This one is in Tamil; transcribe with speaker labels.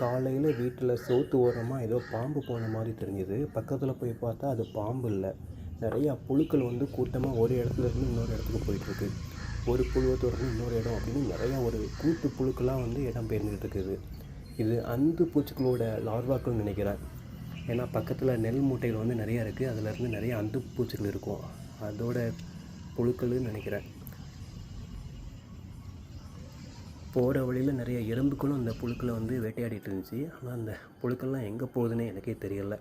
Speaker 1: காலையில் வீட்டில் சோத்து ஓரமாக ஏதோ பாம்பு போன மாதிரி தெரிஞ்சுது. பக்கத்தில் போய் பார்த்தா அது பாம்பு இல்லை. நிறையா புழுக்கள் வந்து கூட்டமாக ஒரு இடத்துல இருந்து இன்னொரு இடத்துக்கு போயிட்டுருக்கு. ஒரு புழுவை தொடர்ந்து இன்னொரு இடம் அப்படின்னு நிறையா ஒரு கூட்டு புழுக்களாக வந்து இடம் பெயர்ந்துகிட்டு இருக்குது இது அந்து பூச்சிகளோட லார்வாக்கள்னு நினைக்கிறேன். ஏன்னா பக்கத்தில் நெல் மூட்டைகள் வந்து நிறையா இருக்குது அதிலேருந்து நிறைய அந்து பூச்சிகள் இருக்கும். அதோட புழுக்கள்னு நினைக்கிறேன். போகிற வழியில் நிறைய எறும்புக்களும் அந்த புழுக்களை வந்து வேட்டையாடிட்டு இருந்துச்சு. ஆனால் அந்த புழுக்கள்லாம் எங்கே போகுதுன்னே எனக்கே தெரியலை.